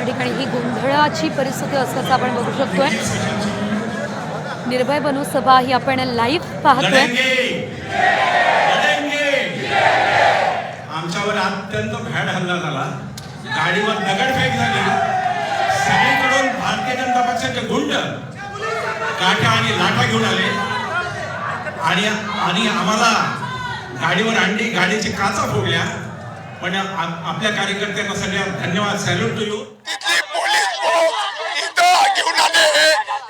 त्या ठिकाणी ही गोंधळाची परिस्थिती असल्याचं आपण बघू शकतोय. निर्भय बनू सभा ही आपण लाईव्ह पाहतोय. आमच्यावर अत्यंत भ्याड हल्ला झाला. गाडीवर दगडफेक झाली. सगळीकडून भारतीय जनता पक्षाचे गुंड काठ्या आणि लाटा घेऊन आले. आणि आणि आम्हाला गाडीवर आणली गाडीची काचा फोडल्या. पण आपल्या कार्यकर्त्यांना सगळ्या धन्यवाद. सॅल्यूट टू यू तिथली पोलीस फोर्स इथं घेऊन आले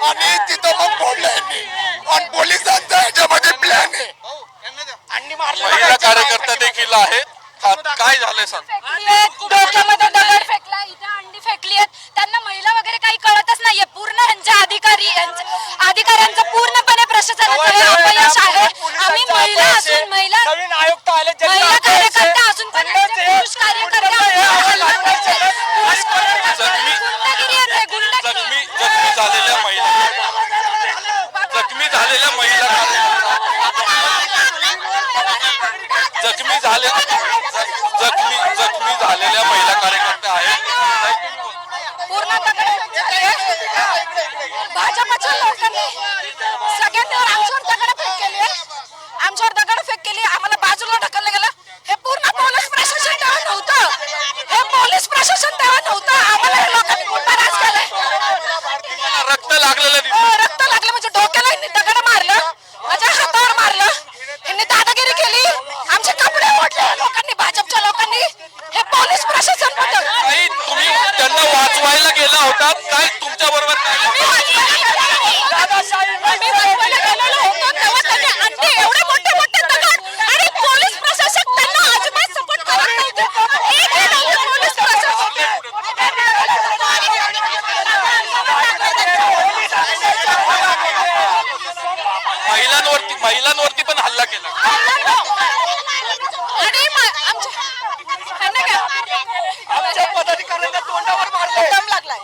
आणि तिथं मग फोडलं यांनी. आणि पोलिसांचा याच्यामध्ये प्लॅन आहे. महिला कार्यकर्ता देखील आहेत. हा, काय झालंय सांग. फेकलीत, डोक्यामध्ये दगड फेकला इथे अंडी फेकली आहेत. त्यांना महिला वगैरे काही कळतच नाहीये. पूर्ण यांच्या अधिकारी यांच्या- अधिकाऱ्यांचं पूर्णपणे प्रशासनाचं अपयश आहे. आम्ही महिला असून महिला नवीन आयुक्त आले महिला कार्यकर्ता असून पण यांचे पुरुष कार्यकर्ते पुरुष कार्यकर्ते- जखमी- गुंडगिरी येते, गुंडगिरी. जखमी जखमी झालेल्या महिला जखमी झालेल्या महिला जखमी झाले जखमी जखमी झालेल्या महिला कार्यकर्त्या आहेत. फेकले. भाजपच्या लोकांनी सगळ्यांवर आमच्यावर दगडफेक केली. आमच्यावर दगडफेक केली. आम्हाला बाजूला ढकललं गेलं. हे पूर्ण पोलीस प्रशासन तेव्हा नव्हतं. हे पोलीस प्रशासन तेव्हा नव्हतं. आम्हाला हे लोकांनी गुंडाराज केलाय. रक्त लागलेलं दिसतं. अं, रक्त लागलं म्हणजे डोक्याला यांनी दगड मारलं माझ्या हातावर मारलं यांनी दादागिरी केली आमचे कपडे मोडले लोकांनी भाजपच्या लोकांनी हे पोलीस प्रशासन होतं ताई, तुम्ही त्यांना वाचवायला गेला होता काय तुमच्या बरोबर काय आम्ही वाचवायला गेलेलो होतो तेव्हा त्यांनी आणले एवढे मोठे मोठे दगड आणि पोलीस प्रशासक त्यांना अजिबात सपोर्ट करत नव्हते. एकही नव्हते पोलीस महिलांवरती महिलांवरती पण हल्ला केला आणि म- आमच्या ह्यांना काय? आमच्या पदाधिकाऱ्यांच्या तोंडावर मारले दम लागलाय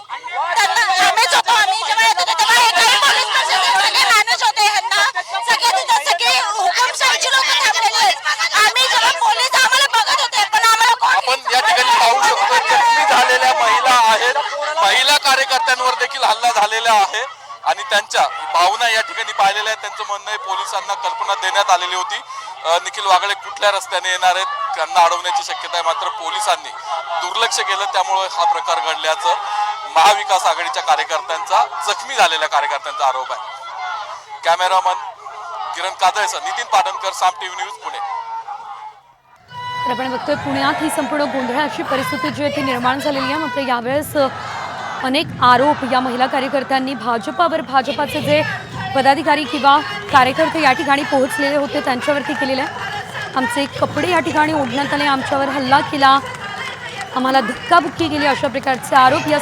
त्यांना आम्हीच होतो आम्ही जेव्हा येत होतो तेव्हा एकही पोलीस प्रशासन सगळे मॅनेज होते ह्यांना सगळे तिथे सगळे हुकुमशाहीची लोक थांबलेली आहेत आम्ही जेव्हा पोलीस आम्हाला बघत होते पण आम्हाला कोण आपण या ठिकाणी पाहू शकतो जखमी झालेल्या महिला आहेत महिला कार्यकर्त्यांवर देखील हल्ला झालेला आहे. आणि त्यांच्या भावना या ठिकाणी पाहिलेल्या आहेत. त्यांचं म्हणणं आहे पोलिसांना कल्पना देण्यात आलेली होती. निखिल वागळे कुठल्या रस्त्याने येणार आहेत त्यांना अडवण्याची शक्यता आहे. मात्र पोलिसांनी दुर्लक्ष केलं. त्यामुळे हा प्रकार घडल्याचं महाविकास आघाडीच्या कार्यकर्त्यांचा जखमी झालेल्या कार्यकर्त्यांचा आरोप आहे. Cameraman Kiran Kadalsar Nitin Patankar Saam TV news Pune. आपण बघतोय पुण्यात ही संपूर्ण गोंधळाची परिस्थिती जी आहे ती निर्माण झालेली आहे. मात्र यावेळेस अनेक आरोप या महिला कार्यकर्त्यांनी भाजपावर भाजपाचे जे पदाधिकारी किंवा कार्यकर्ते या ठिकाणी पोहोचलेले होते त्यांच्यावरती केलेले आमचे कपडे या ठिकाणी ओढण्यात आले आमच्यावर हल्ला केला. आम्हाला धक्काबुक्की केली अशा प्रकारचे आरोप या